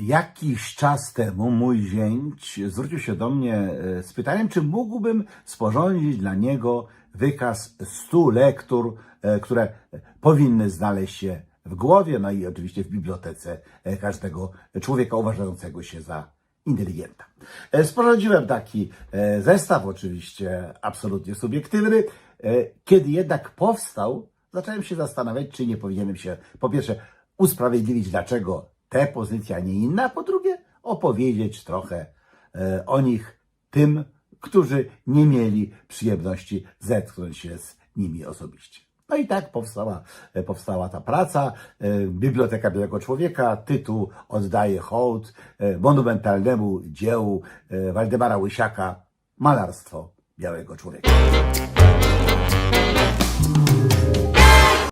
Jakiś czas temu mój zięć zwrócił się do mnie e, z pytaniem, czy mógłbym sporządzić dla niego wykaz 100 lektur, e, które powinny znaleźć się w głowie, no i oczywiście w bibliotece e, każdego człowieka uważającego się za inteligenta. Sporządziłem taki zestaw, oczywiście absolutnie subiektywny. Kiedy jednak powstał, zacząłem się zastanawiać, czy nie powinienem się po pierwsze usprawiedliwić, dlaczego te pozycje, a nie inna, a po drugie opowiedzieć trochę e, o nich tym, którzy nie mieli przyjemności zetknąć się z nimi osobiście. No i tak powstała, e, powstała ta praca. e, Biblioteka Białego Człowieka. Tytuł oddaje hołd monumentalnemu dziełu Waldemara Łysiaka Malarstwo Białego Człowieka.